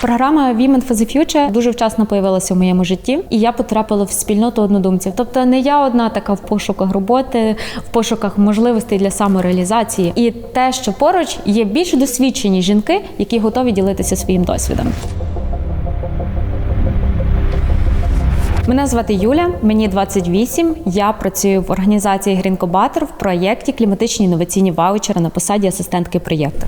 Програма Women for the Future дуже вчасно появилася в моєму житті, і я потрапила в спільноту однодумців. Тобто не я одна така в пошуках роботи, в пошуках можливостей для самореалізації, і те, що поруч є більш досвідчені жінки, які готові ділитися своїм досвідом. Мене звати Юля, мені 28. Я працюю в організації Грінкобатор в проєкті кліматичні інноваційні ваучери на посаді асистентки проєкту.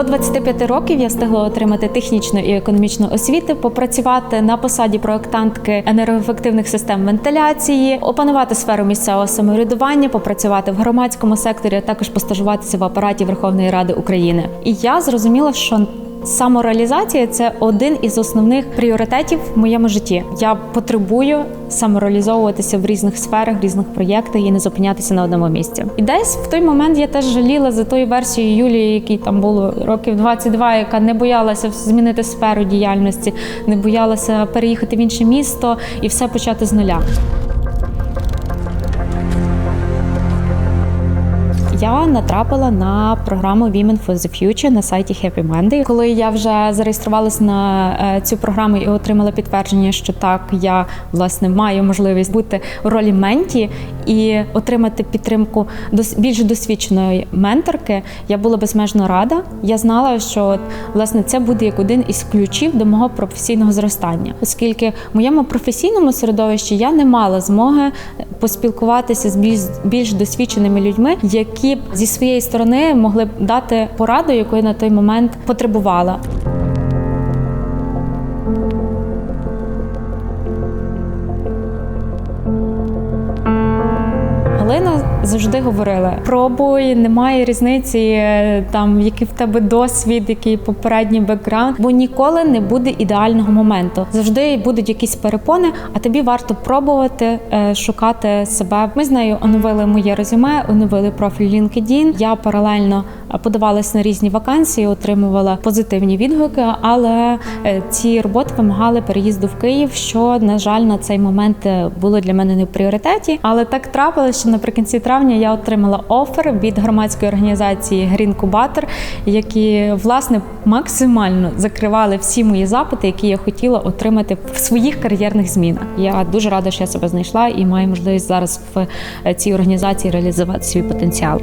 До 25 років я встигла отримати технічну і економічну освіту, попрацювати на посаді проектантки енергоефективних систем вентиляції, опанувати сферу місцевого самоврядування, попрацювати в громадському секторі, а також постажуватися в апараті Верховної Ради України. І я зрозуміла, що Самореалізація це один із основних пріоритетів в моєму житті. Я потребую самореалізовуватися в різних сферах, в різних проєктах і не зупинятися на одному місці. І десь в той момент я теж жаліла за тою версією Юлії, якій там було років 22, яка не боялася змінити сферу діяльності, не боялася переїхати в інше місто і все почати з нуля. Я натрапила на програму Women for the Future на сайті Happy Monday. Коли я вже зареєструвалася на е, цю програму і отримала підтвердження, що так я власне маю можливість бути в ролі менті і отримати підтримку більш досвідченої менторки, я була безмежно рада. Я знала, що от, власне це буде як один із ключів до мого професійного зростання, оскільки в моєму професійному середовищі я не мала змоги поспілкуватися з більш, більш досвідченими людьми, які зі своєї сторони могли б дати пораду, яку я на той момент потребувала. Завжди говорила: пробуй, немає різниці, е, там який в тебе досвід, який попередній бекграунд, бо ніколи не буде ідеального моменту. Завжди будуть якісь перепони, а тобі варто пробувати е, шукати себе. Ми з нею оновили моє резюме, оновили профіль LinkedIn. Я паралельно е, подавалась на різні вакансії, отримувала позитивні відгуки, але ці роботи вимагали переїзду в Київ, що на жаль на цей момент було для мене не в пріоритеті. Але так трапилося, що наприкінці травня я отримала офер від громадської організації Грінкубатор, які власне максимально закривали всі мої запити, які я хотіла отримати в своїх кар'єрних змінах. Я дуже рада, що я себе знайшла і маю можливість зараз в е, цій організації реалізувати свій потенціал.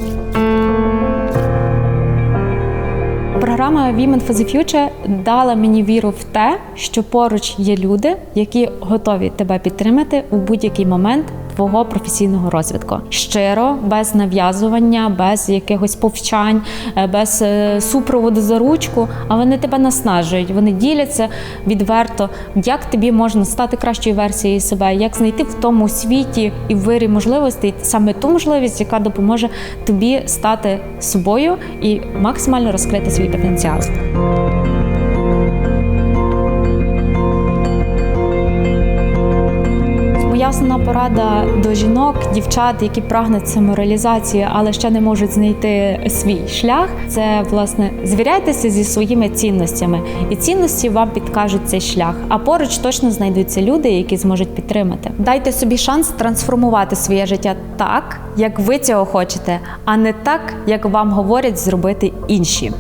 Програма Women for the Future дала мені віру в те, що поруч є люди, які готові тебе підтримати у будь-який момент твого професійного розвитку. Щиро, без нав'язування, без якихось повчань, е, без е, супроводу за ручку. А вони тебе наснажують. Вони діляться відверто, як тобі можна стати кращою версією себе, як знайти в тому світі і в вирі можливостей саме ту можливість, яка допоможе тобі стати собою і максимально розкрити свій потенціал. Основна порада до жінок, дівчат, які прагнуть самореалізації, але ще не можуть знайти свій шлях. Це власне звіряйтеся зі своїми цінностями, і цінності вам підкажуть цей шлях. А поруч точно знайдуться люди, які зможуть підтримати. Дайте собі шанс трансформувати своє життя так, як ви цього хочете, а не так, як вам говорять зробити інші.